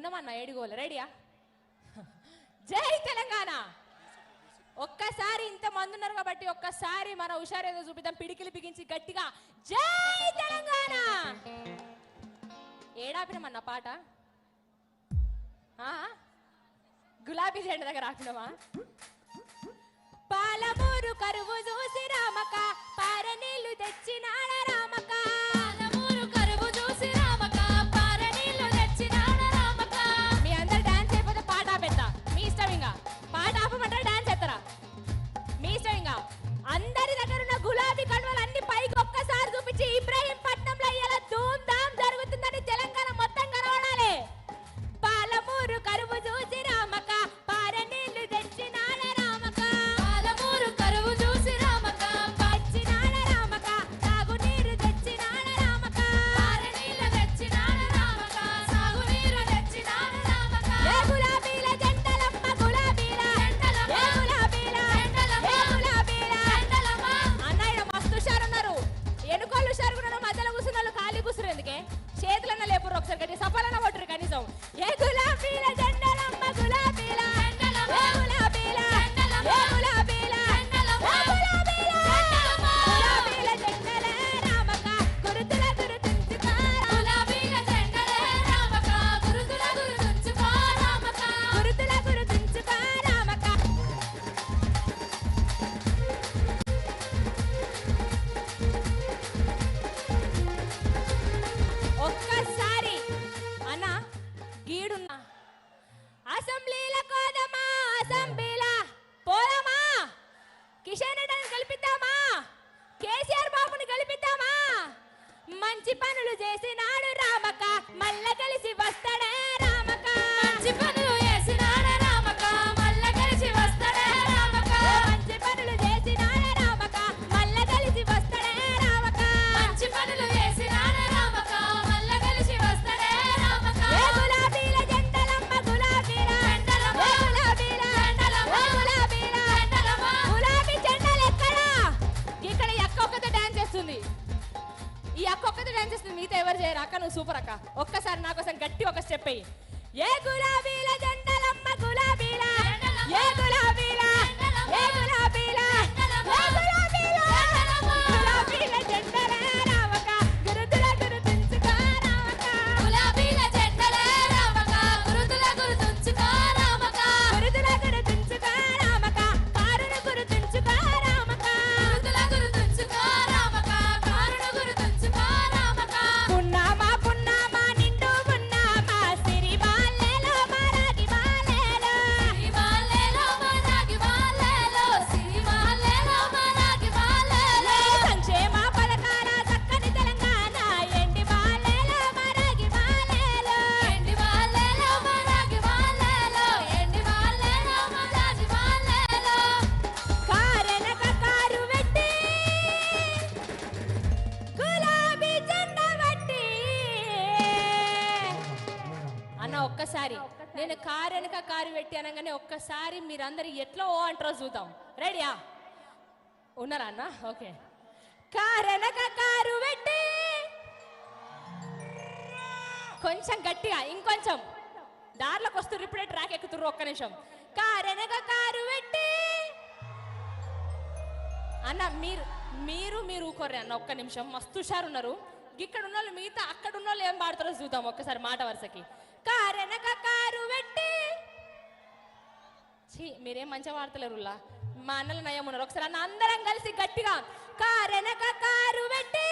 ఉన్నామన్నా ఏడుగోలు. రెడీయా జై తెలంగాణ! ఒక్కసారి ఇంత మంది ఉన్నారు కాబట్టి ఒక్కసారి మన హుషారేదో చూపిద్దాం. పిడికిలు బిగించి గట్టిగా జై తెలంగాణ! ఏడాపినమన్న పాట? గులాబీ జెండ దగ్గర ఆపినమా? అక్క ఒక్కతో డాన్స్ చేస్తుంది మిగతా ఎవరు చేయరు? అక్క నువ్వు సూపర్ అక్క. ఒక్కసారి నా కోసం గట్టి ఒక స్టెప్ అయ్యి ఏ గులాబీల జండలమ్మ జెండలమ్మ గులాబీల ఒక్కసారి. నేను కారు వెనక కారు పెట్టి అనగానే ఒక్కసారి మీరందరూ ఎట్లా ఓ అంటారో చూద్దాం. రెడీయా ఉన్నారా అన్న? ఓకే. కారెనక కారు పెట్టి. కొంచెం గట్టిగా ఇంకొంచెం. దారిలోకి వస్తున్నారు ఇప్పుడే ట్రాక్ ఎక్కుతుర్రు ఒక్క నిమిషం. కారెనక వెనక కారు పెట్టి. అన్న మీరు మీరు మీరు ఊకోర్రే అన్న ఒక్క నిమిషం. మస్తు హుషారు ఉన్నారు ఇక్కడ ఉన్న వాళ్ళు మిగతా అక్కడ ఉన్న వాళ్ళు ఏం పాడతారో చూద్దాం ఒక్కసారి మాట వరుసకి. కారెనక కారు పెట్టి ఛీ మీరేం మంచి వాడతలేరులా మా అన్నలు నయం ఉన్నారు ఒకసారి అన్న అందరం కలిసి గట్టిగా కారెనక కారు పెట్టి